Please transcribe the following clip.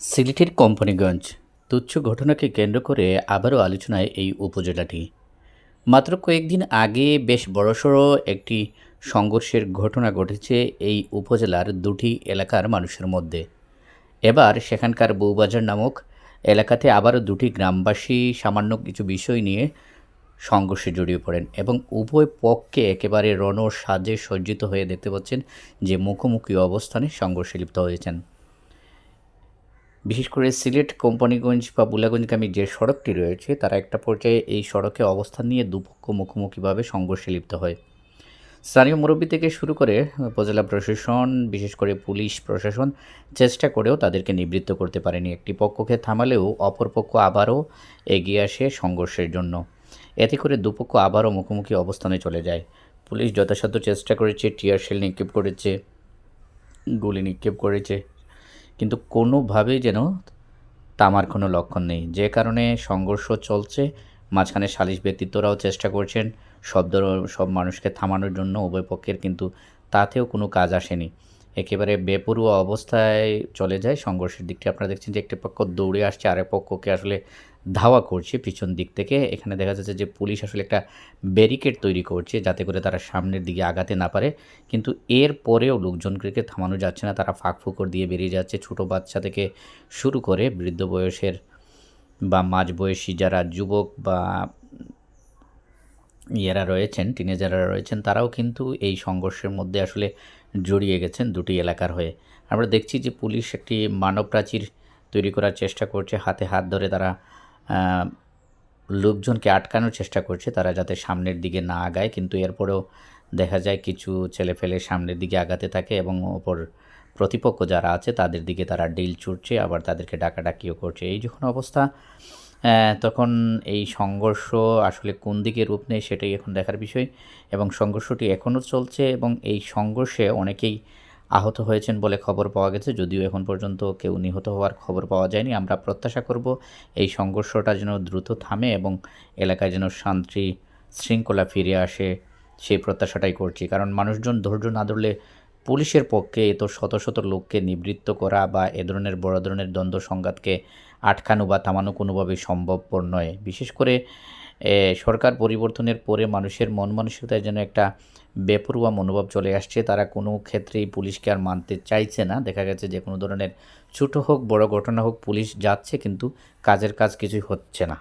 সিলেটের কোম্পানিগঞ্জ তুচ্ছ ঘটনাকে কেন্দ্র করে আবারও আলোচনায় এই উপজেলাটি। মাত্র কয়েকদিন আগে বেশ বড়সড় একটি সংঘর্ষের ঘটনা ঘটেছে এই উপজেলার দুটি এলাকার মানুষের মধ্যে। এবার সেখানকার বউবাজার নামক এলাকাতে আবারও দুটি গ্রামবাসী সামান্য কিছু বিষয় নিয়ে সংঘর্ষে জড়িয়ে পড়েন এবং উভয় পক্ষে একেবারে রণ সাজে সজ্জিত হয়ে দেখতে পাচ্ছেন যে মুখোমুখি অবস্থানে সংঘর্ষে লিপ্ত হয়েছেন। বিশেষ করে সিলেট, কোম্পানিগঞ্জ বা বুলাগঞ্জগামী যে সড়কটি রয়েছে, তারা একটা পর্যায়ে এই সড়কে অবস্থান নিয়ে দুপক্ষ মুখোমুখিভাবে সংঘর্ষে লিপ্ত হয়। স্থানীয় মুরব্বী থেকে শুরু করে উপজেলা প্রশাসন, বিশেষ করে পুলিশ প্রশাসন চেষ্টা করেও তাদেরকে নিবৃত্ত করতে পারেনি। একটি পক্ষকে থামালেও অপর পক্ষ আবারও এগিয়ে আসে সংঘর্ষের জন্য। এতে করে দুপক্ষ আবারও মুখোমুখি অবস্থানে চলে যায়। পুলিশ যথাসাধ্য চেষ্টা করেছে, টিয়ার শেল নিক্ষেপ করেছে, গুলি নিক্ষেপ করেছে। কিন্তু কোনোভাবেই যেন তামার কোনো লক্ষণ নেই। যে কারণে সংঘর্ষ চলছে, মাঝখানে সালিশ ব্যক্তিত্বরাও চেষ্টা করছেন শব্দ সব মানুষকে থামানোর জন্য উভয় পক্ষের, কিন্তু তাতেও কোনো কাজ আসেনি। একেবারে বেপরুয়া অবস্থায় চলে যায়। সংঘর্ষের দিকটি আপনারা দেখছেন যে একটি পক্ষ দৌড়ে আসছে, আরেক পক্ষকে আসলে ধাওয়া করছে পিছন দিক থেকে। এখানে দেখা যাচ্ছে যে পুলিশ আসলে একটা ব্যারিকেড তৈরি করছে যাতে করে তারা সামনের দিকে আগাতে না পারে। কিন্তু এর পরেও লোকজনকে থামানো যাচ্ছে না, তারা ফাঁক ফুকর দিয়ে বেরিয়ে যাচ্ছে। ছোট বাচ্চা থেকে শুরু করে বৃদ্ধ বয়সের বা মাঝ বয়সী যারা যুবক বা ইয়েরা রয়েছেন টিনেজাররা রয়েছেন, তারাও কিন্তু এই সংঘর্ষের মধ্যে আসলে জড়িয়ে গেছেন দুটি এলাকার হয়ে। আমরা দেখছি যে পুলিশ একটি মানব প্রাচীর তৈরি করার চেষ্টা করছে, হাতে হাত ধরে তারা লোকজনকে আটকানোর চেষ্টা করছে, তারা যাতে সামনের দিকে না আগায়, কিন্তু এরপরেও দেখা যায় কিছু ছেলেফেলে সামনের দিকে আগাতে থাকে এবং ওপর প্রতিপক্ষ যারা আছে তাদের দিকে তারা ডিল ছুটছে, আবার তাদেরকে ডাকাডাকিও করছে। এই যখন অবস্থা তখন এই সংঘর্ষ আসলে কোন দিকে রূপ নেয় সেটাই এখন দেখার বিষয়। এবং সংঘর্ষটি এখনও চলছে এবং এই সংঘর্ষে অনেকেই আহত হয়েছেন বলে খবর পাওয়া গেছে। যদিও এখন পর্যন্ত কেউ নিহত হওয়ার খবর পাওয়া যায়নি। আমরা প্রত্যাশা করব এই সংঘর্ষটা যেন দ্রুত থামে এবং এলাকায় যেন শান্তি শৃঙ্খলা ফিরে আসে, সেই প্রত্যাশাটাই করছি। কারণ মানুষজন ধৈর্য না ধরলে পুলিশের পক্ষে এত শত শত লোককে নিবৃত্ত করা বা এ ধরনের বড় ধরনের দ্বন্দ্ব সংঘাতকে আটকানো বা থামানো কোনোভাবেই সম্ভবপর নয়। বিশেষ করে সরকার পরিবর্তনের পরে মানুষের মন মানসিকতায় যেন একটা বেপরুয়া মনোভাব চলে আসছে, তারা কোনো ক্ষেত্রেই পুলিশকে আর মানতে চাইছে না। দেখা গেছে যে কোনো ধরনের ছোটো হোক, বড় ঘটনা হোক, পুলিশ যাচ্ছে কিন্তু কাজের কাজ কিছুই হচ্ছে না।